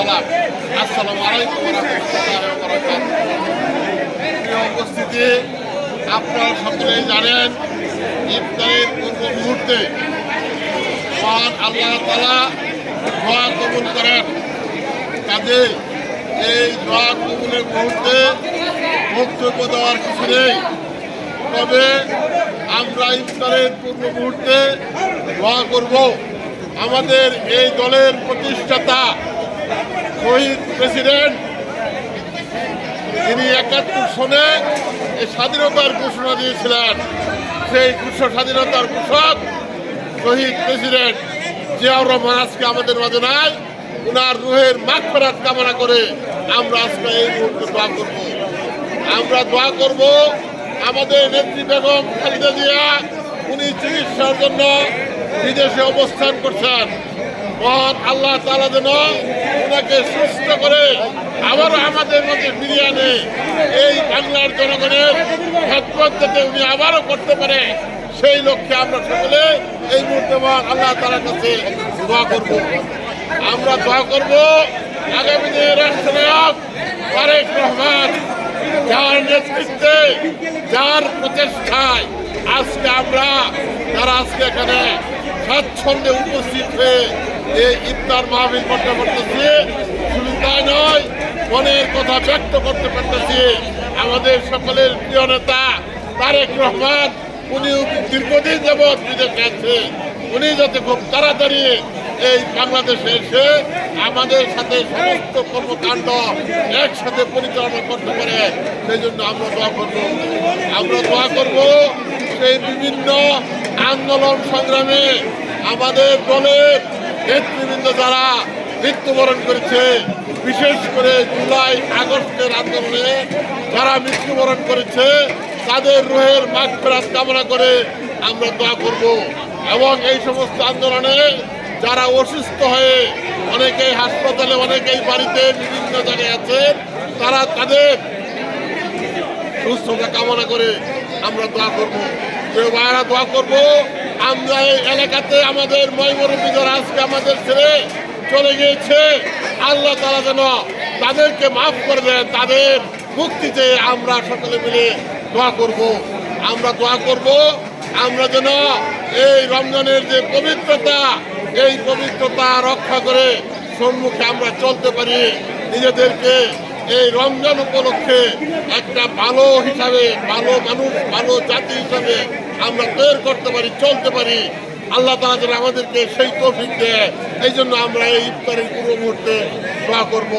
সালাম আসসালামু আলাইকুম প্রিয় উপস্থিতি, আপনারা সকলেই জানেন, ইফতারের পূর্ব মুহূর্তে মহান আল্লাহ তালা দোয়া কবুল করেন। কাজে এই দোয়া কবুলের মুহূর্তে বক্তব্য দেওয়ার কিছু নেই। তবে আমরা ইফতারের পূর্ব মুহূর্তে দোয়া করব। আমাদের এই দলের প্রতিষ্ঠাতা শহীদ প্রেসিডেন্ট তিনি একাত্তর সনে স্বাধীনতার ঘোষণা দিয়েছিলেন, সেই ঘোষণা, স্বাধীনতার ঘোষক শহীদ প্রেসিডেন্ট জিয়াউর রহমান আজকে আমাদের মাঝে নাই। ওনার রুহের মাঠ ফেরাত কামনা করে আমরা আজকে এই মুহূর্তে দোয়া করব। আমরা দোয়া করব আমাদের নেত্রী বেগম খালেদা জিয়া, উনি চিকিৎসার জন্য বিদেশে অবস্থান করছেন। মহান আল্লাহ তালা যেন ওনাকে সুস্থ করে আবারও আমাদের মধ্যে ফিরিয়ে আনে। এই বাংলার জনগণের খেদমত যাতে উনি আবারও করতে পারে, সেই লক্ষ্যে আমরা সকলে এই মুহূর্তে আল্লাহ তালার কাছে দোয়া করব। আমরা দোয়া করব, আগামী দিনের রাষ্ট্রনায়ক তারেক রহমান যার নেতৃত্বে, যার প্রচেষ্টায় আজকে আমরা যারা আজকে এখানে স্বাচ্ছন্দ্যে উপস্থিত হয়ে এই ইফতার মাহবিল করতে পারতেছি শুধু তাই নয়, মনের কথা ব্যক্ত করতে পারতেছি। আমাদের সকলের প্রিয় নেতা তারেক রহমান উনি দীর্ঘদিন যাবৎ বিদেশে আছে উনি যাতে খুব তাড়াতাড়ি এই বাংলাদেশে এসে আমাদের সাথে সমস্ত কর্মকাণ্ড একসাথে পরিচালনা করতে পারে, সেই জন্য আমরা দোয়া করব। আমরা দোয়া করব সেই বিভিন্ন আন্দোলন সংগ্রামে আমাদের দলের নেতৃবৃন্দ যারা মৃত্যুবরণ করেছে, বিশেষ করে জুলাই আগস্টের আন্দোলনে যারা মৃত্যুবরণ করেছে, তাদের রোহের মাঠ ফেরাত কামনা করে আমরা দোয়া করব। এবং এই সমস্ত আন্দোলনে যারা অসুস্থ হয়ে অনেকেই হাসপাতালে, অনেকেই বাড়িতে বিভিন্ন জায়গায় আছে তারা তাদের সুস্থতা কামনা করে আমরা দোয়া করব। যে ভাইরা দোয়া করব। আমরা এই এলাকাতে আমাদের ময়মরূপী যারা আজকে আমাদের ছেড়ে চলে গিয়েছে। আল্লাহ তারা যেন তাদেরকে মাফ করে দেন, তাদের মুক্তি চেয়ে আমরা সকলে মিলে দোয়া করব। আমরা দোয়া করব, আমরা যেন এই রমজানের যে পবিত্রতা, এই পবিত্রতা রক্ষা করে সম্মুখে আমরা চলতে পারি। নিজেদেরকে এই রমজান উপলক্ষে একটা ভালো হিসাবে, ভালো মানুষ, ভালো জাতি হিসাবে আমরা তৈরি করতে পারি, চলতে পারি। আল্লাহ যেন আমাদেরকে সেই তৌফিক দেয়। এই জন্য আমরা এই ইফতারের পুরো মুহূর্তে দোয়া করব।